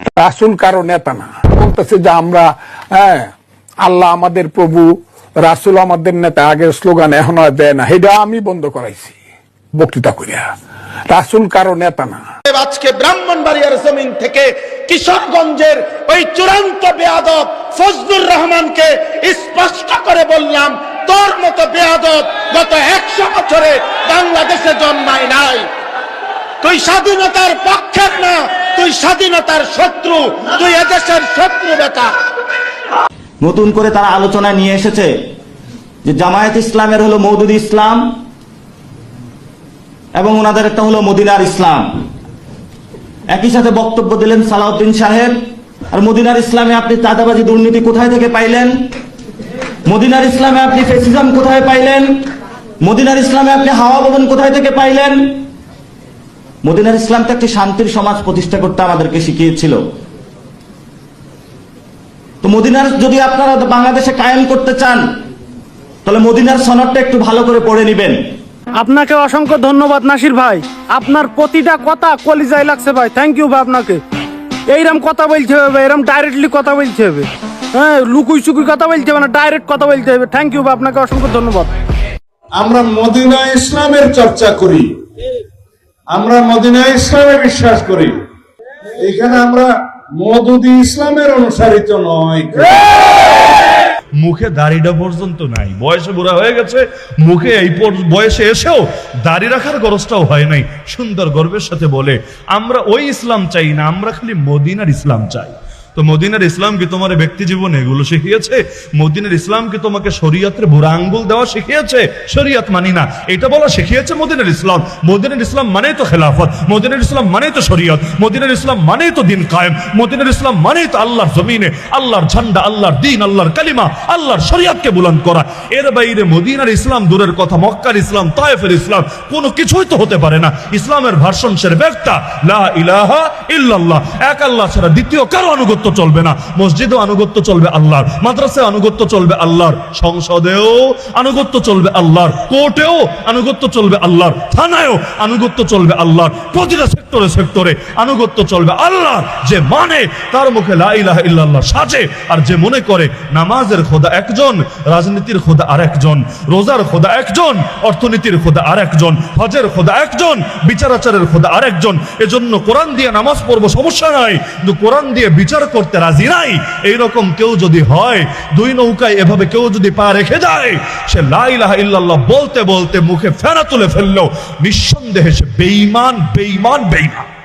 রাসুল কারও নেতা না। বলতেছে যে আমরা হ্যাঁ আল্লাহ আমাদের প্রভু, রাসুল আমাদের নেতা, আগের স্লোগান এখন আর দেয় না। এটা আমি বন্ধ করাইছি। বক্তৃতা করিয়া। রাসুল কারও নেতা না। আজকে ব্রাহ্মণবাড়িয়ার জমিন থেকে কিশোরগঞ্জের ওই চূড়ান্ত বেয়াদব ফজলুর রহমানকে স্পষ্ট করে বললাম, তোর মতো বেয়াদব গত একশো বছরে বাংলাদেশে জন্মায় নাই। তুই স্বাধীনতার তুই স্বাধীনতার শত্রু তুই এদেশের শত্রু বেটা নতুন করে তারা আলোচনায় নিয়ে এসেছে যে জামায়াত ইসলামের হলো মৌদুদি ইসলাম এবং ওনাদের একটা হলো মদিনার ইসলাম। একই সাথে বক্তব্য দিলেন সালাউদ্দিন সাহেব, আর মদিনার ইসলামে আপনি চাঁদাবাজি দুর্নীতি কোথায় থেকে পাইলেন? মদিনার ইসলামে আপনি ফেসিজম কোথায় পাইলেন? মদিনার ইসলামে আপনি হাওয়া ভবন কোথায় থেকে পাইলেন? মদিনার ইসলাম তো একটি শান্তির সমাজ প্রতিষ্ঠা করতে আমাদেরকে শিখিয়েছিল। তো মদিনার যদি আপনারা বাংলাদেশে কায়েম করতে চান তাহলে মদিনার সনদটা একটু ভালো করে পড়ে নেবেন। আপনাকে অসংখ্য ধন্যবাদ নাসির ভাই। আপনার প্রতিটা কথা কলিজায় লাগছে ভাই। থ্যাংক ইউ ভাই আপনাকে। এইরকম কথা বলতে হবে এরকম ডাইরেক্টলি কথা বলতে হবে। হ্যাঁ লুকুই চুকুই কথা বলতে হবে না ডাইরেক্ট কথা বলতে হবে। থ্যাংক ইউ ভাই আপনাকে অসংখ্য ধন্যবাদ। আমরা মদিনা ইসলামের চর্চা করি। আমরা মদিনা ইসলামে বিশ্বাস করি। এখানে আমরা মদুদি ইসলামের অনুসারিত নয়। মুখে দাড়িটা পর্যন্ত নাই। বয়সে বুড়া হয়ে গেছে, মুখে এই বয়সে এসেও দাড়ি রাখার গরজটাও হয় নাই। সুন্দর গর্বের সাথে বলে, আমরা ওই ইসলাম চাই না, আমরা খালি মদিনার ইসলাম চাই। তো মদিনার ইসলাম কি তোমার ব্যক্তি জীবনে এগুলো শিখিয়েছে? মদিনার ইসলাম কি তোমাকে শরীয়তের বুড়া আঙ্গুল দেওয়া শিখিয়েছে? শরীয়ত মানি না। এটা বলা শিখিয়েছে মদিনার ইসলাম। মদিনার ইসলাম মানেই তো খেলাফত। মদিনার ইসলাম মানেই তো শরীয়ত। মদিনার ইসলাম মানেই তো দিন কায়েম। মদিনার ইসলাম মানেই তো আল্লাহর জমিনে, আল্লাহর ঝান্ডা, আল্লাহর দিন, আল্লাহর কালিমা, আল্লাহর শরীয়তকে বুলন্দ করা। এর বাইরে মদিনার ইসলাম দূরের কথা, মক্কার ইসলাম, তায়েফের ইসলাম, কোনো কিছুই তো হতে পারে না। ইসলামের ভার্সন সের ব্যক্তা লা ইলাহা ইল্লাল্লাহ। এক আল্লাহ ছাড়া দ্বিতীয় কারও আনুগত্য চলবে না। মসজিদেও আনুগত্য চলবে আল্লাহর, মাদ্রাসায় আনুগত্য চলবে আল্লাহর, সংসদেও আনুগত্য চলবে আল্লাহর, কোর্টেও আনুগত্য চলবে আল্লাহর, থানায়ও আনুগত্য চলবে আল্লাহর, প্রতিটা সেক্টরে সেক্টরে আনুগত্য চলবে আল্লাহর। যে মানে তার মুখে লা ইলাহা ইল্লাল্লাহ সাজে, আর যে মনে করে নামাজের খোদা একজন, রাজনীতির খোদা আর একজন রোজার খোদা একজন, অর্থনীতির খোদা আর একজন হজের খোদা একজন, বিচারাচারের খোদা আর একজন এজন্য কোরআন দিয়ে নামাজ পড়ব সমস্যা নাই, কিন্তু কোরআন দিয়ে বিচার করতে রাজি নাই। এইরকম কেউ যদি হয়, দুই নৌকায় এভাবে কেউ যদি পা রেখে যায়, সে লাইলাহ ইল্লাল্লাহ বলতে বলতে মুখে ফেরা তুলে ফেলল। নিঃসন্দেহে সে বেইমান বেইমান বেঈমান।